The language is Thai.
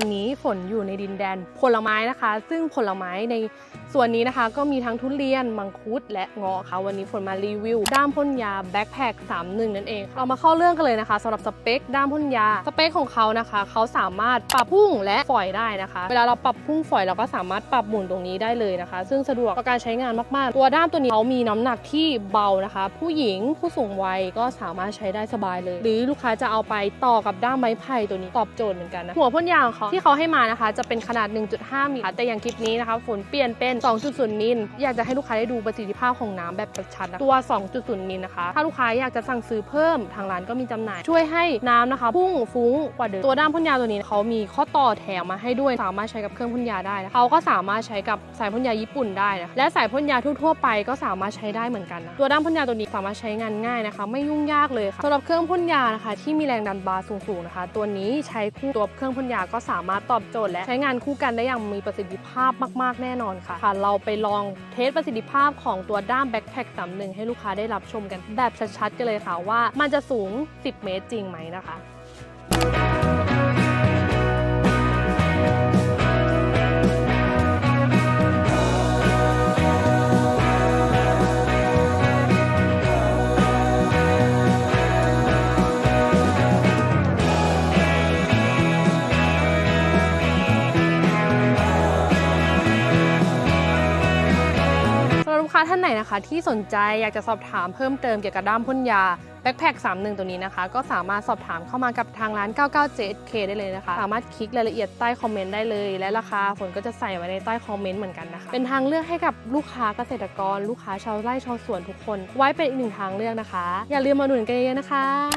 วันนี้ฝนอยู่ในดินแดนผลไม้นะคะ ซึ่งผลไม้ในส่วนนี้นะคะ ก็มีทั้งทุเรียน มังคุด และเงาะค่ะ วันนี้ฝนมารีวิว ด้ามพ่นยาแบ็คแพค31 นั่นเองเรามาเข้าเรื่องกันเลยนะคะสำหรับสเปคด้ามพ่นยา สเปคของเขานะคะ เขาสามารถปรับพุ่งและฝอยได้นะคะ เวลาเราปรับพุ่งฝอยเราก็สามารถปรับหมุนตรงนี้ได้เลยนะคะ ซึ่งสะดวกต่อการใช้งานมากๆ ตัวด้ามตัวนี้เขามีน้ำหนักที่เบานะคะ ผู้หญิงผู้สูงวัยก็สามารถใช้ได้สบายเลย หรือลูกค้าจะเอาไปต่อกับด้ามไม้ไผ่ตัวนี้ตอบโจทย์เหมือนกันนะหัวพ่นยาของเขาที่เขาให้มานะคะจะเป็นขนาด 1.5 มิลแต่อย่างคลิปนี้นะคะฝนเปลี่ยนเป็น 2.0 มิลอยากจะให้ลูกค้าได้ดูประสิทธิภาพของน้ำแบบชัดๆนตัว 2.0 มิลนะคะ ถ้าลูกค้าอยากจะสั่งซื้อเพิ่มทางร้านก็มีจำหน่าย ช่วยให้น้ำนะคะพุ่งฟุ้งกว่าเดิมตัวด้ามพ่นยาตัวนี้เขามีข้อต่อแถมมาให้ด้วยสามารถใช้กับเครื่องพ่นยาได้เขาก็สามารถใช้กับสายพ่นยาญี่ปุ่นได้นะและสายพ่นยาทั่วๆไปก็สามารถใช้ได้เหมือนกันนะตัวด้ามพ่นยาตัวนี้สามารถใช้งานง่ายนะคะ ไม่ยุ่งยากเลยค่ะสำหรับเครื่องพ่นยานะคะ ที่มีแรงดันบาร์สูงๆนะคะ ตัวนี้ใช้คู่ตัวเครื่องพ่นยาก็สาามารถตอบโจทย์และใช้งานคู่กันได้อย่างมีประสิทธิภาพมาก ๆ แน่นอนค่ะค่ะ เราไปลองเทสประสิทธิภาพของตัวด้ามแบ็คแพค31ให้ลูกค้าได้รับชมกันแบบชัดๆกันเลยค่ะว่ามันจะสูง 10 เมตรจริงไหมนะคะ ค้าท่านไหนนะคะ ที่สนใจอยากจะสอบถามเพิ่มเติมเกี่ยวกับด้ามพ่นยาแบ็คแพค31 ตัวนี้นะคะ ก็สามารถสอบถามเข้ามากับทางร้าน 997K ได้เลยนะคะ สามารถคลิกรายละเอียดใต้คอมเมนต์ได้เลย และราคาฝนก็จะใส่ไว้ในใต้คอมเมนต์เหมือนกันนะคะ เป็นทางเลือกให้กับลูกค้าเกษตรกร ลูกค้าชาวไร่ชาวสวนทุกคน ไว้เป็นอีกหนึ่งทางเลือกนะคะ อย่าลืมมาหนุนกันเยอะๆนะคะ